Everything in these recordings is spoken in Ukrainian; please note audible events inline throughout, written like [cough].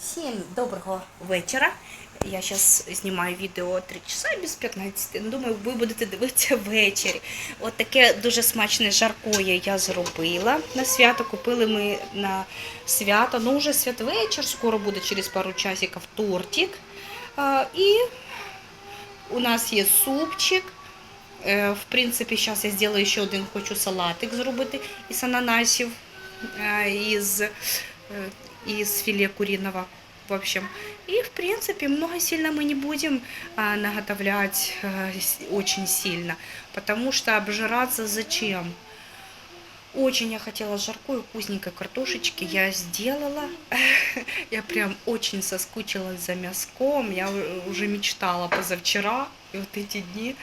Всім доброго вечора. Я зараз знімаю відео 3 часа без 15. Ну, Думаю, ви будете дивитися ввечері. От таке дуже смачне жаркоє я зробила на свято. Купили ми на свято. Ну, вже святвечір, скоро буде через пару часиків тортик. І у нас є супчик. Е, В принципі, зараз я зроблю ще один хочу салатик зробити із ананасів, е, із, е, із філе куриного. В общем, и в принципе много сильно мы не будем а, наготовлять а, очень сильно, потому что обжираться зачем? Очень я хотела жаркую вкусненькой картошечки, я сделала. [laughs] Я прям очень соскучилась за мяском, я уже мечтала позавчера и вот эти дни.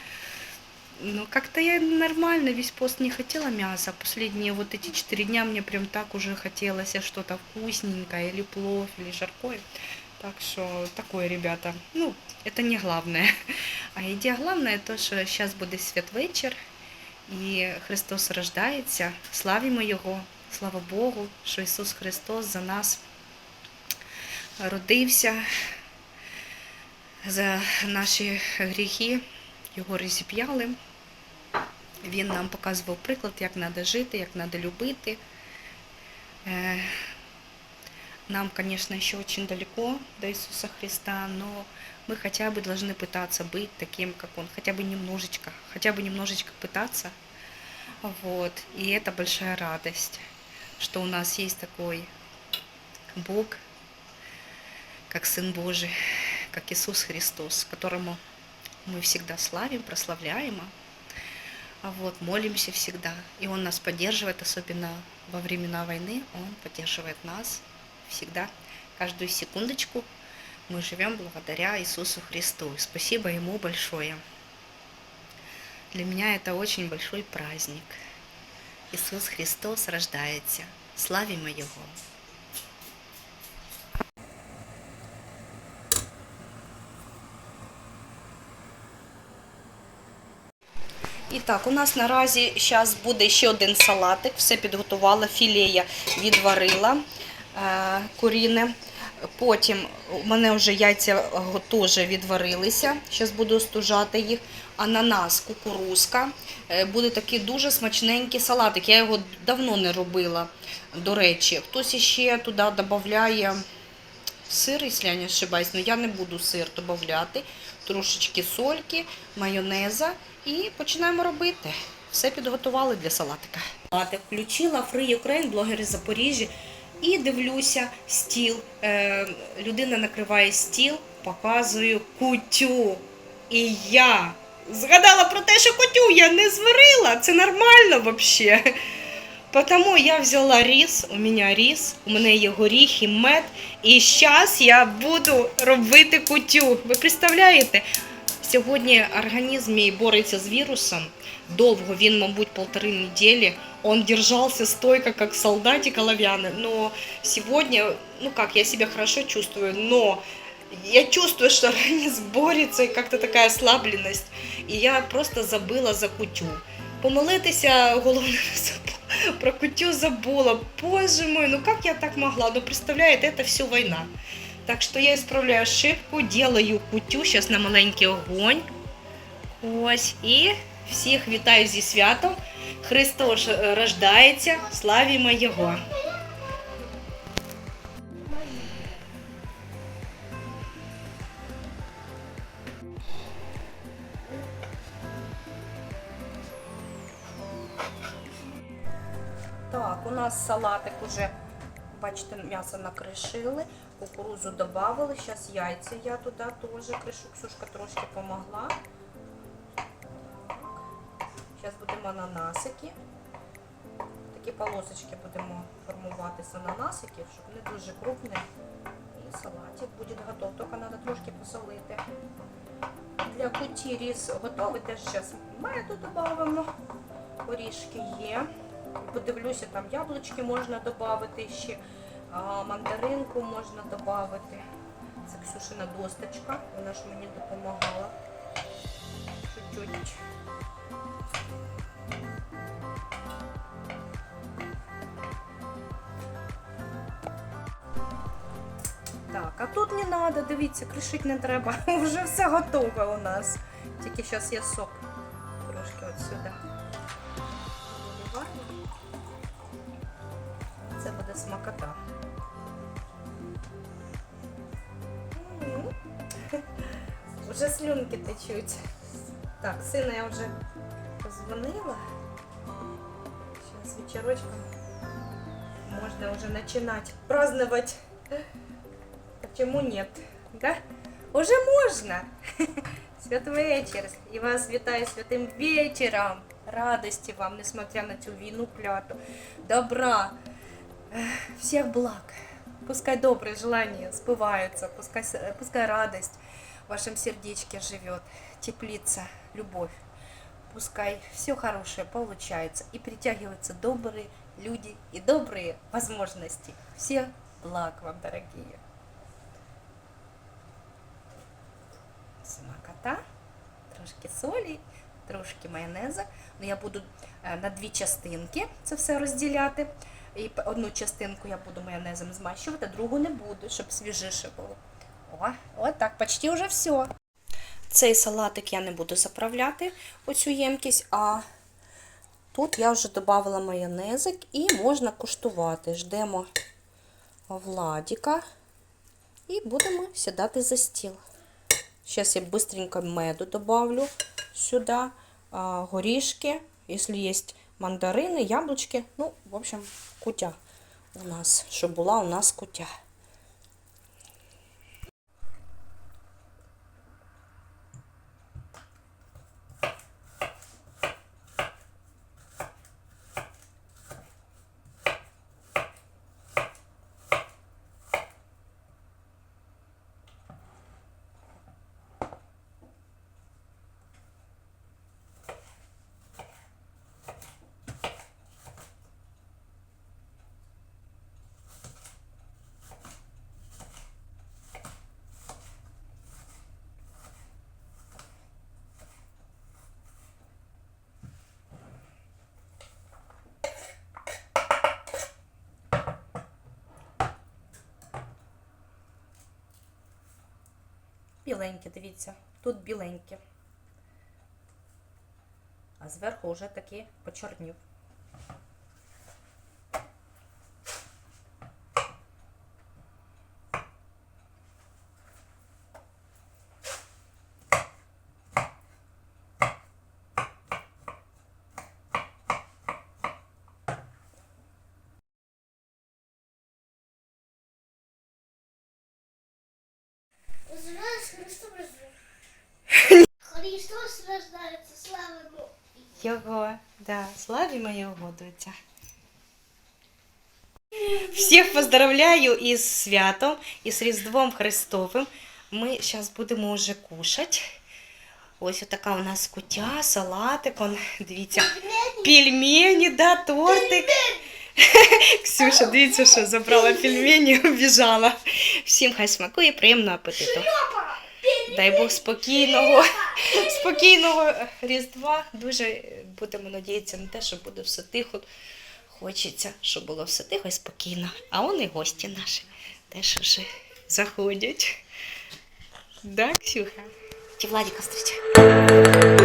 Ну, как-то я нормально весь пост не хотела мяса. Последние вот эти четыре дня мне прям так уже хотелось что-то вкусненькое, или плов, или жаркое. Так что такое, ребята. Ну, это не главное. [laughs] А ідея главное то, що зараз буде святвечір, і Христос рождається. Славімо Його, слава Богу, що Ісус Христос за нас родився, за наші гріхи його розіп'яли. Він нам показував приклад, як треба жити, як треба любити. Нам, конечно, еще очень далеко до Иисуса Христа, но мы хотя бы должны пытаться быть таким, как Он, хотя бы немножечко, хотя бы немножечко пытаться. Вот. И это большая радость, что у нас есть такой Бог, как Сын Божий, как Иисус Христос, которому мы всегда славим, прославляем, а вот, молимся всегда. И Он нас поддерживает, особенно во времена войны, Он поддерживает нас всегда. Каждую секундочку мы живем благодаря Иисусу Христу. И спасибо Ему большое. Для меня это очень большой праздник. Иисус Христос рождается. Славимо Его. І так, у нас наразі зараз буде ще один салатик. Все підготувала, філе я відварила е, куріне. Потім у мене вже яйця теж відварилися. Зараз буду остужати їх. Ананас, кукурузка. Е, Буде такий дуже смачненький салатик. Я його давно не робила, до речі. Хтось ще туди додає сир, якщо я не ошибаюсь, але я не буду сир додати. Трошечки сольки, майонеза і починаємо робити. Все підготували для салатика. Включила Free Ukraine, блогери Запоріжжя. І дивлюся стіл. Е, людина накриває стіл, показую кутю. І я згадала про те, що кутю я не зварила. Це нормально взагалі. Потому я взяла рис, у мене рис, у мене є горіхи, мед, і зараз я буду робити кутю. Ви представляєте? Сьогодні організм мій бореться з вірусом. Довго він, мабуть, полтори недели. Он держался стойко, как солдатик оловянный. Но сегодня, ну как, я себя хорошо чувствую, но я чувствую, что [laughs] организм борется, и как-то такая ослабленность. И я просто забыла за кутю. Помолитися головне. [laughs] Про кутю забула. Боже мой, ну как я так могла? Ну представляете, это все война. Так что я исправляю ошибку, делаю кутю, сейчас на маленький огонь. Ось. І всіх вітаю зі святом. Христос е, рождається, славімо Його. Так, у нас салатик уже, бачите, м'ясо накришили, кукурузу додали, зараз яйця я туди теж кришу, Ксюшка трошки помогла. Зараз будемо ананасики. Такі полосочки будемо формувати з ананасиків, щоб не дуже крупні. І салатик буде готов, тільки треба трошки посолити. Для куті рис готовий, теж зараз меду додамо. Горішки є. Подивлюся, там яблучки можна додати ще, мандаринку можна додати. Це Ксюшина досточка, вона ж мені допомагала. Чуть-чуть. а тут не треба, дивіться, кришити не треба. [laughs] Вже все готове у нас. Тільки зараз я сок трошки от сюди. смакота. М. [laughs] Вже слюнки течуть. Так, сина я вже позвонила. Сейчас вечерочком можно уже начинать праздновать. Почему нет? Да? Уже можно. [laughs] Святвечір. І вас вітаю святим вечором. Радості вам, несмотря на цю війну кляту. Добра. Ех, Всех благ. Пускай добрые желания сбываются, пускай, с- пускай радость в вашем сердечке живет, теплится любовь. Пускай все хорошее получается и притягиваются добрые люди и добрые возможности. Всех благ вам, дорогие. Смакота, трошки солі, трошки майонеза. Ну, я буду е, на дві частинки це все розділяти. І одну частинку я буду майонезом змащувати, другу не буду, щоб свіжіше було. О, от так, почти вже все. Цей салатик я не буду заправляти у цю ємкість, а тут я вже додавала майонезик і можна куштувати. Ждемо Владіка і будемо сідати за стіл. Зараз я быстренько меду добавлю сюди, горішки, якщо є мандарини, яблучки. Ну, в общем, кутя у нас, щоб була у нас кутя. Біленьке, дивіться, тут біленькі. А зверху вже таки почорнів. Возвращайся, Христос рождается. Христос рождается, слава Богу. Його, да, славимо його, доця. Всіх поздравляю із святом, із Різдвом Христовим. Ми зараз будемо вже кушати. Ось така у нас кутя, салатик, он, дивіться, пельмені, да, тортик. [laughs] Ксюша, дивіться, що забрала пельмені, [laughs] убіжала. Всім хай смакує, приємного апетиту. Дай Бог спокійного, [laughs] спокійного Різдва. Дуже будемо надіятися на те, що буде все тихо. Хочеться, щоб було все тихо і спокійно. А он і гості наші теж вже заходять. Да, Ксюха? Ті Владіка зустрічає?